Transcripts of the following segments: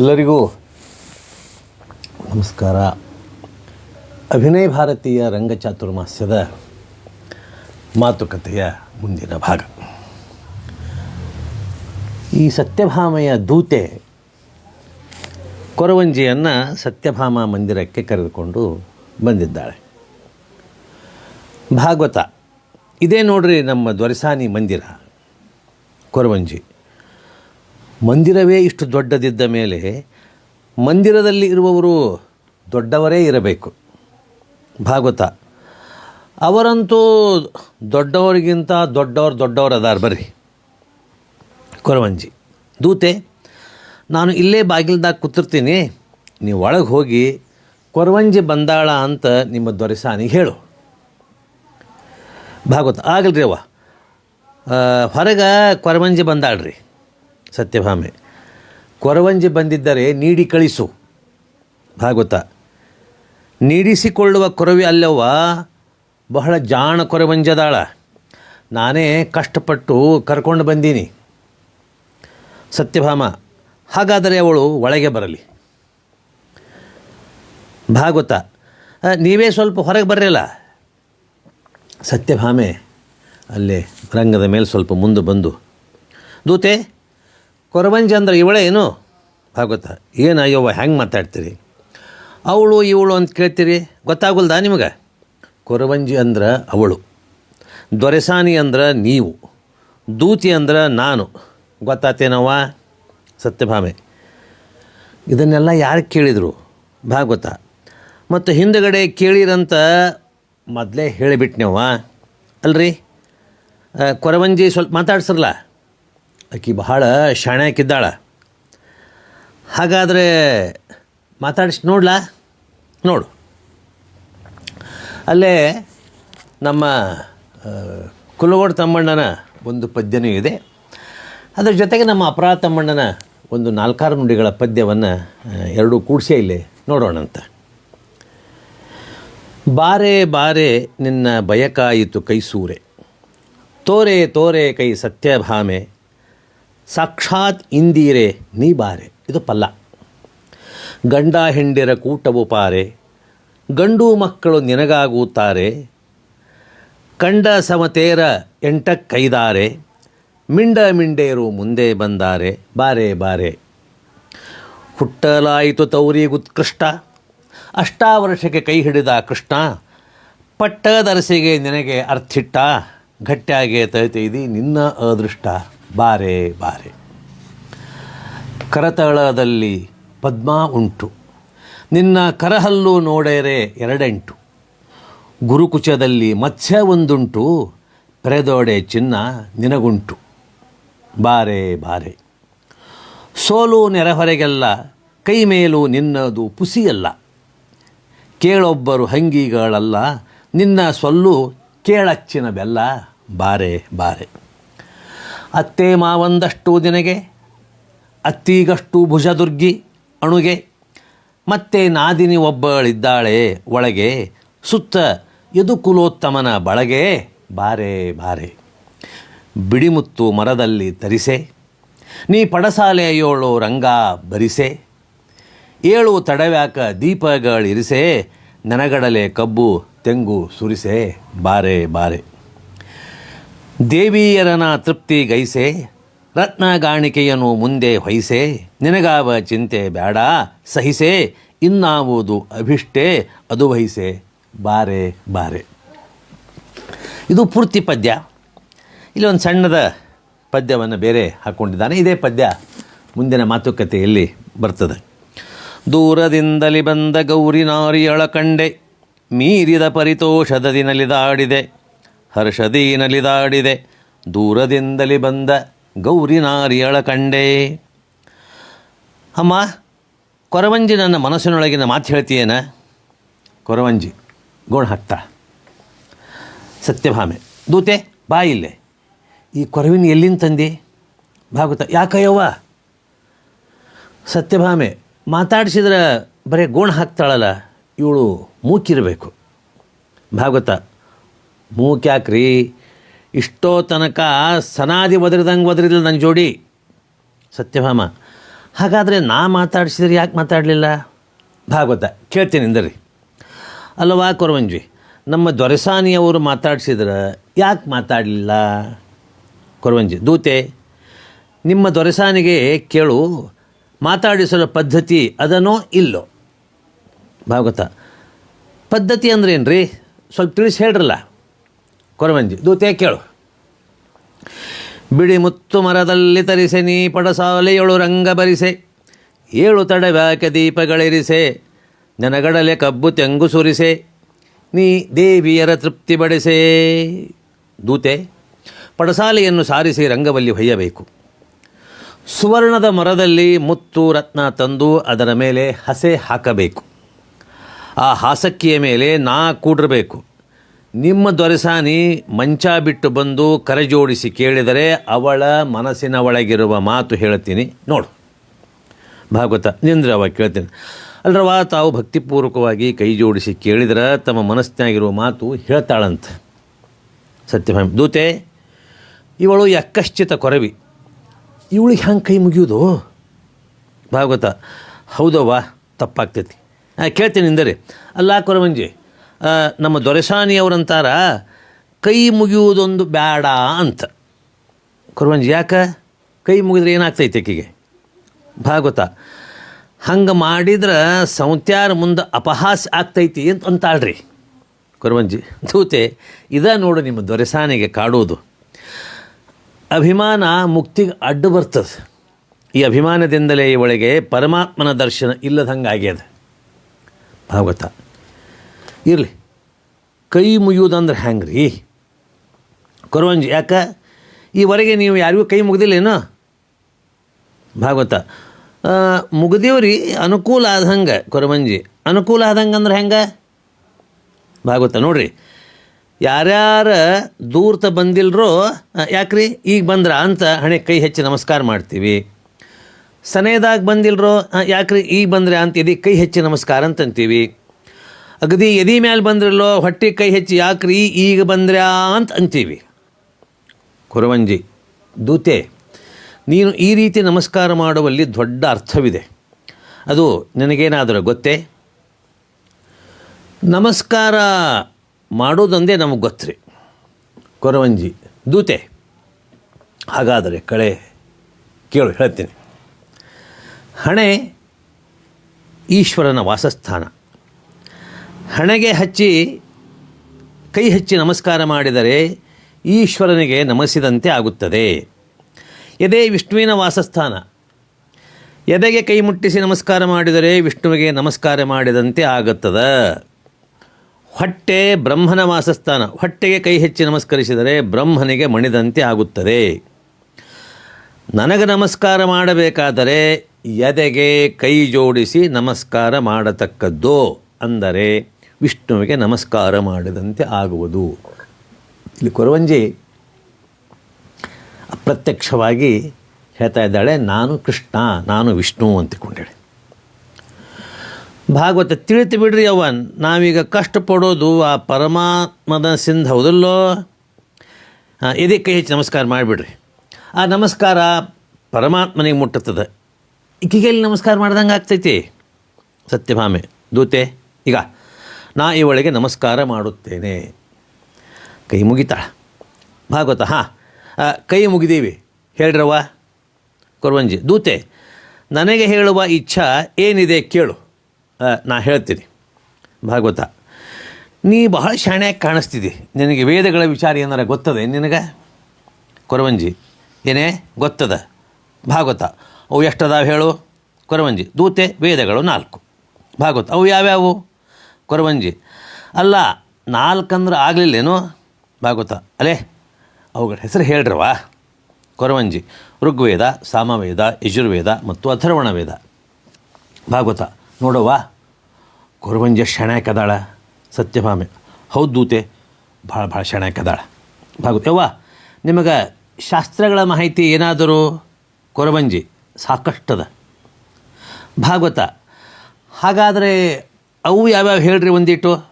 ಎಲ್ಲರಿಗೂ ನಮಸ್ಕಾರ. ಅಭಿನಯ ಭಾರತೀಯ ರಂಗಚಾತುರ್ಮಾಸ್ಯದ ಮಾತುಕತೆಯ ಮುಂದಿನ ಭಾಗ. ಈ ಸತ್ಯಭಾಮೆಯ ದೂತೆ ಕೊರವಂಜಿಯನ್ನು ಸತ್ಯಭಾಮ ಮಂದಿರಕ್ಕೆ ಕರೆದುಕೊಂಡು ಬಂದಿದ್ದಾಳೆ. ಭಾಗವತ. ಇದೇ ನೋಡ್ರಿ ನಮ್ಮ ದ್ವರಸಾನಿ ಮಂದಿರ, ಕೊರವಂಜಿ. ಮಂದಿರವೇ ಇಷ್ಟು ದೊಡ್ಡದಿದ್ದ ಮೇಲೆ ಮಂದಿರದಲ್ಲಿ ಇರುವವರು ದೊಡ್ಡವರೇ ಇರಬೇಕು. ಭಾಗವತ. ಅವರಂತೂ ದೊಡ್ಡವರಿಗಿಂತ ದೊಡ್ಡವರು ದೊಡ್ಡವರು ಅದಾರ ಬರ್ರಿ. ಕೊರವಂಜಿ. ದೂತೆ, ನಾನು ಇಲ್ಲೇ ಬಾಗಿಲ್ದಾಗ ಕೂತಿರ್ತೀನಿ. ನೀವು ಒಳಗೆ ಹೋಗಿ ಕೊರವಂಜಿ ಬಂದಾಳ ಅಂತ ನಿಮ್ಮ ದೊರೆಸಾನಿಗೆ ಹೇಳು. ಭಾಗವತ. ಆಗಲ್ರಿ ಅವ್ವ. ಹೊರಗೆ ಕೊರವಂಜಿ ಬಂದಾಳ್ರಿ. ಸತ್ಯಭಾಮೆ. ಕೊರವಂಜಿ ಬಂದಿದ್ದರೆ ನೀಡಿ ಕಳಿಸು. ಭಾಗವತ. ನೀಡಿಸಿಕೊಳ್ಳುವ ಕೊರವಿ ಅಲ್ಲವ್ವ, ಬಹಳ ಜಾಣ ಕೊರವಂಜದಾಳ. ನಾನೇ ಕಷ್ಟಪಟ್ಟು ಕರ್ಕೊಂಡು ಬಂದೀನಿ. ಸತ್ಯಭಾಮ, ಹಾಗಾದರೆ ಅವಳು ಒಳಗೆ ಬರಲಿ. ಭಾಗವತ, ನೀವೇ ಸ್ವಲ್ಪ ಹೊರಗೆ ಬರಲಿಲ್ಲ ಸತ್ಯಭಾಮೆ, ಅಲ್ಲೇ ರಂಗದ ಮೇಲೆ ಸ್ವಲ್ಪ ಮುಂದೆ ಬಂದು, ದೂತೆ ಕೊರವಂಜಿ ಅಂದ್ರೆ ಇವಳೇ ಏನು? ಭಾಗವತ ಏನು ಅಯ್ಯವ್ವ, ಹೆಂಗೆ ಮಾತಾಡ್ತೀರಿ? ಅವಳು, ಇವಳು ಅಂತ ಕೇಳ್ತೀರಿ? ಗೊತ್ತಾಗಲ್ದಾ ನಿಮಗೆ? ಕೊರವಂಜಿ ಅಂದ್ರೆ ಅವಳು. ದೊರೆಸಾನಿ ಅಂದ್ರೆ ನೀವು. ದೂತಿ ಅಂದ್ರೆ ನಾನು. ಗೊತ್ತಾತೇನವ್ವ? ಸತ್ಯಭಾಮೆ. ಇದನ್ನೆಲ್ಲ ಯಾರು ಕೇಳಿದರು? ಭಾಗವತ. ಮತ್ತು ಹಿಂದುಗಡೆ ಕೇಳಿರಂತ ಮೊದಲೇ ಹೇಳಿಬಿಟ್ನವ್ವ. ಅಲ್ರಿ? ಕೊರವಂಜಿ ಸ್ವಲ್ಪ ಮಾತಾಡ್ಸರ್ಲ? ಆಕಿ ಬಹಳ ಶಾಣ್ಯಾಕಿದ್ದಾಳ ಹಾಗಾದರೆ ಮಾತಾಡಿಸಿ, ನೋಡ್ಲಾ? ನೋಡು. ಅಲ್ಲೇ ನಮ್ಮ ಕುಲಗೋಡು ತಮ್ಮಣ್ಣನ ಒಂದು ಪದ್ಯನೂ ಇದೆ. ಅದರ ಜೊತೆಗೆ ನಮ್ಮ ಅಪರಾಧ ತಮ್ಮಣ್ಣನ ಒಂದು ನಾಲ್ಕಾರು ನುಡಿಗಳ ಪದ್ಯವನ್ನು ಎರಡೂ ಕೂಡಿಸೇ ಇಲ್ಲಿ ನೋಡೋಣಂತ ಬಾರೆ ಬಾರೆ ನಿನ್ನ ಬಯಕಾಯಿತು ಕೈಸೂರೆ. ತೋರೆ ತೋರೆ ಕೈ ಸತ್ಯಭಾಮೆ ಸಾಕ್ಷಾತ್ ಇಂದೀರೆ, ನೀ ಬಾರೆ. ಇದು ಪಲ್ಲ. ಗಂಡ ಹೆಂಡಿರ ಕೂಟವು ಪಾರೆ. ಗಂಡು ಮಕ್ಕಳು ನಿನಗಾಗುತ್ತಾರೆ. ಕಂಡ ಸಮತೇರ ಎಂಟಕ್ಕೈದಾರೆ. ಮಿಂಡ ಮಿಂಡೇರು ಮುಂದೆ ಬಂದಾರೆ. ಬಾರೆ ಬಾರೆ. ಹುಟ್ಟಲಾಯಿತು ತೌರಿಗುತ್ಕೃಷ್ಟ ಅಷ್ಟಾವರ್ಷಕ್ಕೆ ಕೈ ಹಿಡಿದ ಕೃಷ್ಣ, ಪಟ್ಟದರಸಿಗೆ ನಿನಗೆ ಅರ್ಥಿಟ್ಟ. ಗಟ್ಟಿಯಾಗೆ ತೈತೈದಿ ನಿನ್ನ ಅದೃಷ್ಟ. ಬಾರೆ ಬಾರೆ. ಕರತಳದಲ್ಲಿ ಪದ್ಮ ಉಂಟು. ನಿನ್ನ ಕರಹಲ್ಲು ನೋಡೇರೆ ಎರಡೆಂಟು. ಗುರುಕುಚದಲ್ಲಿ ಮತ್ಸ್ಯ ಒಂದುಂಟು, ಪ್ರೆದೋಡೆ ಚಿನ್ನ ನಿನಗುಂಟು. ಬಾರೆ ಬಾರೆ. ಸೋಲು ನೆರೆಹೊರೆಗೆಲ್ಲ, ಕೈ ಮೇಲೂ ನಿನ್ನದು ಪುಸಿಯಲ್ಲ. ಕೇಳೊಬ್ಬರು ಹಂಗಿಗಳಲ್ಲ, ನಿನ್ನ ಸೊಲ್ಲು ಕೇಳಚ್ಚಿನ ಬೆಲ್ಲ. ಬಾರೆ ಬಾರೆ. ಅತ್ತೆ ಮಾವಂದಷ್ಟು ದಿನಗೆ ಅತ್ತೀಗಷ್ಟು ಭುಜದುರ್ಗಿ ಅಣುಗೆ. ಮತ್ತೆ ನಾದಿನಿ ಒಬ್ಬಳಿದ್ದಾಳೆ ಒಳಗೆ, ಸುತ್ತ ಯದುಕುಲೋತ್ತಮನ ಬಳಗೆ. ಬಾರೆ ಬಾರೆ. ಬಿಡಿಮುತ್ತು ಮರದಲ್ಲಿ ತರಿಸೆ. ನೀ ಪಡಸಾಲೆಯೋಳು ರಂಗ ಬರಿಸೆ ಏಳು ತಡವ್ಯಾಕ ದೀಪಗಳಿರಿಸೆ. ನನಗಡಲೆ ಕಬ್ಬು ತೆಂಗು ಸುರಿಸೆ. ಬಾರೆ ಬಾರೆ. ದೇವಿಯರನ ತೃಪ್ತಿ ಗೈಸೆ ರತ್ನಗಾಣಿಕೆಯನ್ನು ಮುಂದೆ ಹೊಯ್ಸೆ ನಿನಗಾವ ಚಿಂತೆ ಬೇಡ ಸಹಿಸೆ, ಇನ್ನಾವುದು ಅಭಿಷ್ಟೇ, ಅದು ವಹಿಸೆ, ಬಾರೆ ಬಾರೆ. ಇದು ಪೂರ್ತಿ ಪದ್ಯ. ಇಲ್ಲಿ ಒಂದು ಸಣ್ಣದ ಪದ್ಯವನ್ನು ಬೇರೆ ಹಾಕ್ಕೊಂಡಿದ್ದಾನೆ ಇದೇ ಪದ್ಯ ಮುಂದಿನ ಮಾತುಕತೆಯಲ್ಲಿ ಬರ್ತದೆ. ದೂರದಿಂದಲಿ ಬಂದ ಗೌರಿ ನಾರಿಯೊಳ ಕಂಡೆ, ಮೀರಿದ ಪರಿತೋಷದ ನಲಿದಾಡಿದೆ ಹರ್ಷದಿ ನಲಿದಾಡಿದೆ ದೂರದಿಂದಲಿ ಬಂದ ಗೌರಿ ನಾರಿಯಳ ಕಂಡೆ. ಅಮ್ಮ, ಕೊರವಂಜಿ ನನ್ನ ಮನಸ್ಸಿನೊಳಗಿನ ಮಾತು ಹೇಳ್ತೀಯೇನ? ಕೊರವಂಜಿ, ಗೋಣ ಹಾಕ್ತಾ. ಸತ್ಯಭಾಮೆ, ದೂತೆ, ಬಾ ಇಲ್ಲೇ. ಈ ಕೊರವಿನ ಎಲ್ಲಿಂದ ತಂದಿ? ಭಾಗವತ, ಯಾಕಯ್ಯವ್ವ? ಸತ್ಯಭಾಮೆ, ಮಾತಾಡಿಸಿದ್ರೆ ಬರೇ ಗೋಣ ಹಾಕ್ತಾಳಲ್ಲ, ಇವಳು ಮೂಕಿರಬೇಕು. ಭಾಗವತ ಮೂಕ್ಯಾಕ್ರಿ? ಇಷ್ಟೋ ತನಕ ಸನಾದಿ ಒದರಿದಂಗೆ ಒದರಿದಿಲ್ಲ ನನ್ನ ಜೋಡಿ. ಸತ್ಯಭಾಮ, ಹಾಗಾದರೆ ನಾ ಮಾತಾಡಿಸಿದ್ರೆ ಯಾಕೆ ಮಾತಾಡಲಿಲ್ಲ? ಭಾಗವತ, ಕೇಳ್ತೀನಿ ಇಂದರಿ ಅಲ್ಲವಾ ಕೊರವಂಜಿ, ನಮ್ಮ ದೊರೆಸಾನಿಯವರು ಮಾತಾಡಿಸಿದ್ರೆ ಯಾಕೆ ಮಾತಾಡಲಿಲ್ಲ? ಕೊರವಂಜಿ, ದೂತೆ, ನಿಮ್ಮ ದೊರೆಸಾನಿಗೆ ಕೇಳು, ಮಾತಾಡಿಸಲು ಪದ್ಧತಿ ಅದನೋ ಇಲ್ಲೋ? ಭಾಗವತ, ಪದ್ಧತಿ ಅಂದ್ರೆ ಏನು ರೀ ಸ್ವಲ್ಪ ತಿಳಿಸಿ ಹೇಳ್ರಲ್ಲ? ಕೊರವಂಜಿ. ದೂತೆ ಕೇಳು. ಬಿಡಿ ಮುತ್ತು ಮರದಲ್ಲಿ ತರಿಸೆ, ನೀ ಪಡಸಾಲೆಯೊಳು ರಂಗ ಬರಿಸೆ ಏಳು ತಡವ್ಯಾಕೆ ದೀಪಗಳಿರಿಸೆ. ನನಗಡಲೆ ಕಬ್ಬು ತೆಂಗು ಸುರಿಸೆ. ನೀ ದೇವಿಯರ ತೃಪ್ತಿ ಬಡಿಸೆ ದೂತೆ, ಪಡಸಾಲೆಯನ್ನು ಸಾರಿಸಿ ರಂಗವಲ್ಲಿ ಹೊಯ್ಯಬೇಕು. ಸುವರ್ಣದ ಮರದಲ್ಲಿ ಮುತ್ತು ರತ್ನ ತಂದು ಅದರ ಮೇಲೆ ಹಸೆ ಹಾಕಬೇಕು. ಆ ಹಾಸಕ್ಕಿಯ ಮೇಲೆ ನಾ ಕೂಡಿರಬೇಕು. ನಿಮ್ಮ ದೊರೆಸಾನಿ ಮಂಚ ಬಿಟ್ಟು ಬಂದು ಕರೆಜೋಡಿಸಿ ಕೇಳಿದರೆ ಅವಳ ಮನಸ್ಸಿನ ಒಳಗಿರುವ ಮಾತು ಹೇಳ್ತೀನಿ. ನೋಡು. ಭಾಗವತ ನಿಂದ್ರೆ ಅವಾಗ ಕೇಳ್ತೀನಿ. ಅಲ್ರವ ತಾವು ಭಕ್ತಿಪೂರ್ವಕವಾಗಿ ಕೈ ಜೋಡಿಸಿ ಕೇಳಿದ್ರೆ ತಮ್ಮ ಮನಸ್ಸಿನಾಗಿರುವ ಮಾತು ಹೇಳ್ತಾಳಂತ. ಸತ್ಯಭಾಮಿ, ದೂತೆ, ಇವಳು ಯಕ್ಕಶ್ಚಿತ ಕೊರವಿ. ಇವಳಿಗೆ ಹ್ಯಾಂಗೆ ಕೈ ಮುಗಿಯೋದು? ಭಾಗವತ, ಹೌದವ್ವ, ತಪ್ಪಾಗ್ತೈತಿ. ಕೇಳ್ತೀನಿ ಇಂದರೆ ಅಲ್ಲ, ಕೊರವಂಜಿ ನಮ್ಮ ದೊರೆಸಾನಿಯವರಂತಾರ, ಕೈ ಮುಗಿಯುವುದೊಂದು ಬೇಡ ಅಂತ. ಕುರುವಂಜಿ ಯಾಕೆ? ಕೈ ಮುಗಿದ್ರೆ ಏನಾಗ್ತೈತೆ ಆಕೆಗೆ? ಭಾಗವತ ಹಂಗೆ ಮಾಡಿದ್ರೆ ಸಂತ್ಯಾರ ಮುಂದೆ ಅಪಹಾಸ ಆಗ್ತೈತಿ ಅಂತ ಅಂತಾಳ್ರಿ. ಕುರುವಂಜಿ ದೂತೆ, ಇದ ನೋಡು ನಿಮ್ಮ ದೊರೆಸಾನಿಗೆ ಕಾಡೋದು ಅಭಿಮಾನ ಮುಕ್ತಿಗೆ ಅಡ್ಡು ಬರ್ತದೆ. ಈ ಅಭಿಮಾನದಿಂದಲೇ ಒಳಗೆ ಪರಮಾತ್ಮನ ದರ್ಶನ ಇಲ್ಲದಂಗೆ ಆಗ್ಯದ ಭಾಗವತ ಇರಲಿ. ಕೈ ಮುಗಿಯೋದಂದ್ರೆ ಹೆಂಗೆ ರೀ ಕೊರವಂಜಿ, ಯಾಕೆ? ಈವರೆಗೆ ನೀವು ಯಾರಿಗೂ ಕೈ ಮುಗ್ದಿಲ್ಲೇನೋ ಭಾಗವತ. ಮುಗಿದೇವ್ರಿ, ಅನುಕೂಲ ಆದಂಗೆ ಕೊರವಂಜಿ. ಅನುಕೂಲ ಆದಂಗೆ ಅಂದ್ರೆ ಹೆಂಗೆ? ಭಾಗವತ, ನೋಡ್ರಿ. ಯಾರ್ಯಾರ ದೂರ್ತ ಬಂದಿಲ್ಲರೋ ಯಾಕ್ರಿ? ಈಗ ಬಂದ್ರ ಅಂತ ಹಣೆ ಕೈ ಹೆಚ್ಚಿ ನಮಸ್ಕಾರ ಮಾಡ್ತೀವಿ. ಸನೇದಾಗ ಬಂದಿಲ್ಲರೋ ಯಾಕ್ರಿ? ಈಗ ಬಂದ್ರೆ ಅಂತ ಇದೀಗ ಕೈ ಹೆಚ್ಚಿ ನಮಸ್ಕಾರ ಅಂತ ಅಂತೀವಿ ಅಗದಿ ಎದಿ ಮ್ಯಾಲೆ ಬಂದ್ರಲ್ಲೋ ಹೊಟ್ಟೆ ಕೈ ಹೆಚ್ಚಿ ಯಾಕ್ರಿ ಈಗ ಬಂದ್ರ್ಯಾ ಅಂತ ಅಂತೀವಿ. ಕುರವಂಜಿ, ದೂತೆ, ನೀನು ಈ ರೀತಿ ನಮಸ್ಕಾರ ಮಾಡುವಲ್ಲಿ ದೊಡ್ಡ ಅರ್ಥವಿದೆ. ಅದು ನನಗೇನಾದರೂ ಗೊತ್ತೇ? ನಮಸ್ಕಾರ ಮಾಡೋದೊಂದೇ ನಮಗೆ ಗೊತ್ತ್ರಿ. ಕೊರವಂಜಿ, ದೂತೆ, ಹಾಗಾದರೆ ಕಳೆ, ಕೇಳು, ಹೇಳ್ತೀನಿ. ಹಣೆ, ಈಶ್ವರನ ವಾಸಸ್ಥಾನ. ಹಣೆಗೆ ಹಚ್ಚಿ, ಕೈ ಹಚ್ಚಿ ನಮಸ್ಕಾರ ಮಾಡಿದರೆ ಈಶ್ವರನಿಗೆ ನಮಸಿದಂತೆ ಆಗುತ್ತದೆ. ಎದೆ ವಿಷ್ಣುವಿನ ವಾಸಸ್ಥಾನ. ಎದೆಗೆ ಕೈ ಮುಟ್ಟಿಸಿ ನಮಸ್ಕಾರ ಮಾಡಿದರೆ ವಿಷ್ಣುವಿಗೆ ನಮಸ್ಕಾರ ಮಾಡಿದಂತೆ ಆಗುತ್ತದೆ. ಹೊಟ್ಟೆ ಬ್ರಹ್ಮನ ವಾಸಸ್ಥಾನ. ಹೊಟ್ಟೆಗೆ ಕೈ ಹೆಚ್ಚಿ ನಮಸ್ಕರಿಸಿದರೆ ಬ್ರಹ್ಮನಿಗೆ ಮಣಿದಂತೆ ಆಗುತ್ತದೆ. ನನಗೆ ನಮಸ್ಕಾರ ಮಾಡಬೇಕಾದರೆ ಎದೆಗೆ ಕೈ ಜೋಡಿಸಿ ನಮಸ್ಕಾರ ಮಾಡತಕ್ಕದ್ದು ಅಂದರೆ ವಿಷ್ಣುವಿಗೆ ನಮಸ್ಕಾರ ಮಾಡಿದಂತೆ ಆಗುವುದು. ಇಲ್ಲಿ ಕೊರವಂಜಿ ಅಪ್ರತ್ಯಕ್ಷವಾಗಿ ಹೇಳ್ತಾ ಇದ್ದಾಳೆ, ನಾನು ಕೃಷ್ಣ, ನಾನು ವಿಷ್ಣು ಅಂತಿಕೊಂಡೇಳೆ ಭಾಗವತ ತಿಳಿತು ಬಿಡ್ರಿ ಅವನ್ ನಾವೀಗ ಕಷ್ಟಪಡೋದು ಆ ಪರಮಾತ್ಮದ ಸಿಂಧ ಹೌದಲ್ಲೋ? ಇದೇ ಹೆಚ್ಚಿ ನಮಸ್ಕಾರ ಮಾಡಿಬಿಡ್ರಿ. ಆ ನಮಸ್ಕಾರ ಪರಮಾತ್ಮನಿಗೆ ಮುಟ್ಟುತ್ತದೆ. ಈಕಿಗೆಲ್ಲಿ ನಮಸ್ಕಾರ ಮಾಡ್ದಂಗೆ ಆಗ್ತೈತಿ ಸತ್ಯಭಾಮೆ, ದೂತೆ, ಈಗ ನಾ ಇವಳಿಗೆ ನಮಸ್ಕಾರ ಮಾಡುತ್ತೇನೆ. ಕೈ ಮುಗಿತಾಳ ಭಾಗವತ ಹಾಂ. ಕೈ ಮುಗಿದೀವಿ. ಹೇಳ್ರವ್ವ? ಕೊರವಂಜಿ, ದೂತೆ, ನನಗೆ ಹೇಳುವ ಇಚ್ಛಾ ಏನಿದೆ ಕೇಳು. ನಾ ಹೇಳ್ತೀನಿ. ಭಾಗವತ ನೀ ಬಹಳ ಶಾಣ್ಯಾಗಿ ಕಾಣಿಸ್ತಿದ್ದಿ. ನಿನಗೆ ವೇದಗಳ ವಿಚಾರ ಏನಾರ ಗೊತ್ತದೆ ನಿನಗೆ? ಕೊರವಂಜಿ, ಏನೇ? ಗೊತ್ತದ. ಭಾಗವತ ಅವು ಎಷ್ಟದಾವ ಹೇಳು? ಕೊರವಂಜಿ, ದೂತೆ, ವೇದಗಳು ನಾಲ್ಕು. ಭಾಗವತ ಅವು ಯಾವ್ಯಾವು? ಕೊರವಂಜಿ. ಅಲ್ಲ, ನಾಲ್ಕಂದ್ರೆ ಆಗಲಿಲ್ಲೇನು? ಭಾಗವತ ಅಲೇ, ಅವುಗಳ ಹೆಸರು ಹೇಳ್ರವ ಕೊರವಂಜಿ, ಋಗ್ವೇದ, ಸಾಮವೇದ, ಯಜುರ್ವೇದ ಮತ್ತು ಅಥರ್ವಣ ವೇದ ಭಾಗವತ ನೋಡವ್ವ. ಕೊರವಂಜಿ ಶಣಾಕದಾಳ, ಸತ್ಯಭಾಮೆ. ಹೌದು ದೂತೆ, ಭಾಳ ಭಾಳ ಶಣಾಕದಾಳ. ಭಾಗವತ ಯವ್ವ, ನಿಮಗೆ ಶಾಸ್ತ್ರಗಳ ಮಾಹಿತಿ ಏನಾದರೂ? ಕೊರವಂಜಿ ಸಾಕಷ್ಟದ. ಭಾಗವತ ಹಾಗಾದರೆ ಅವು ಯಾವ್ಯಾವ ಹೇಳ್ರಿ ಒಂದಿಟ್ಟು?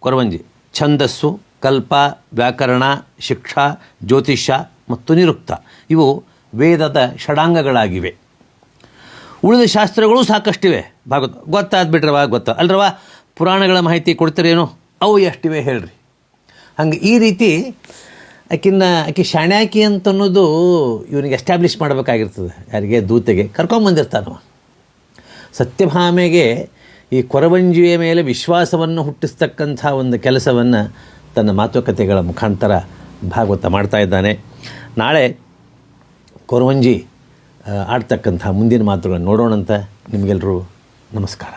ಕೊರವಂಜಿ. ಛಂದಸ್ಸು, ಕಲ್ಪ, ವ್ಯಾಕರಣ, ಶಿಕ್ಷಾ, ಜ್ಯೋತಿಷ್ಯ ಮತ್ತು ನಿರುಕ್ತ. ಇವು ವೇದದ ಷಡಾಂಗಗಳಾಗಿವೆ. ಉಳಿದ ಶಾಸ್ತ್ರಗಳು ಸಾಕಷ್ಟಿವೆ. ಭಾಗವತ್. ಗೊತ್ತಾದ ಬಿಟ್ರವ ಗೊತ್ತ. ಅಲ್ರವ? ಪುರಾಣಗಳ ಮಾಹಿತಿ ಕೊಡ್ತೀರೇನು? ಅವು ಎಷ್ಟಿವೆ ಹೇಳ್ರಿ. ಹಂಗೆ ಈ ರೀತಿ ಆಕಿನ್ನ, ಆಕೆ ಶಾಣ್ಯಾಕಿ ಅಂತ ಅನ್ನೋದು ಇವನಿಗೆ ಎಸ್ಟಾಬ್ಲಿಷ್ ಮಾಡಬೇಕಾಗಿರ್ತದೆ. ಯಾರಿಗೆ? ದೂತೆಗೆ. ಕರ್ಕೊಂಬಂದಿರ್ತಾನವ. ಸತ್ಯಭಾಮೆಗೆ ಈ ಕೊರವಂಜಿಯ ಮೇಲೆ ವಿಶ್ವಾಸವನ್ನು ಹುಟ್ಟಿಸ್ತಕ್ಕಂಥ ಒಂದು ಕೆಲಸವನ್ನು ತನ್ನ ಮಾತುಕತೆಗಳ ಮುಖಾಂತರ ಭಾಗವತ ಮಾಡ್ತಾ ಇದ್ದಾನೆ. ನಾಳೆ ಕೊರವಂಜಿ ಆಡ್ತಕ್ಕಂಥ ಮುಂದಿನ ಮಾತುಗಳನ್ನು ನೋಡೋಣಂತ ನಿಮಗೆಲ್ಲರೂ ನಮಸ್ಕಾರ.